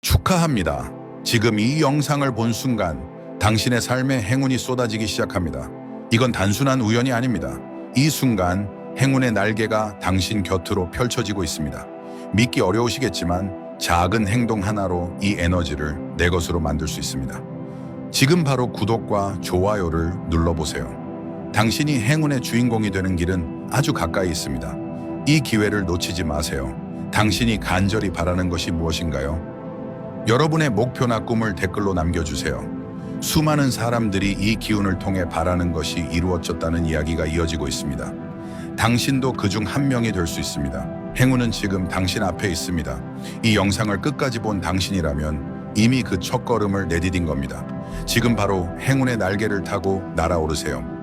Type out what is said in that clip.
축하합니다. 지금 이 영상을 본 순간 당신의 삶에 행운이 쏟아지기 시작합니다. 이건 단순한 우연이 아닙니다. 이 순간 행운의 날개가 당신 곁으로 펼쳐지고 있습니다. 믿기 어려우시겠지만 작은 행동 하나로 이 에너지를 내 것으로 만들 수 있습니다. 지금 바로 구독과 좋아요를 눌러보세요. 당신이 행운의 주인공이 되는 길은 아주 가까이 있습니다. 이 기회를 놓치지 마세요. 당신이 간절히 바라는 것이 무엇인가요? 여러분의 목표나 꿈을 댓글로 남겨주세요. 수많은 사람들이 이 기운을 통해 바라는 것이 이루어졌다는 이야기가 이어지고 있습니다. 당신도 그 중 한 명이 될 수 있습니다. 행운은 지금 당신 앞에 있습니다. 이 영상을 끝까지 본 당신이라면 이미 그 첫걸음을 내디딘 겁니다. 지금 바로 행운의 날개를 타고 날아오르세요.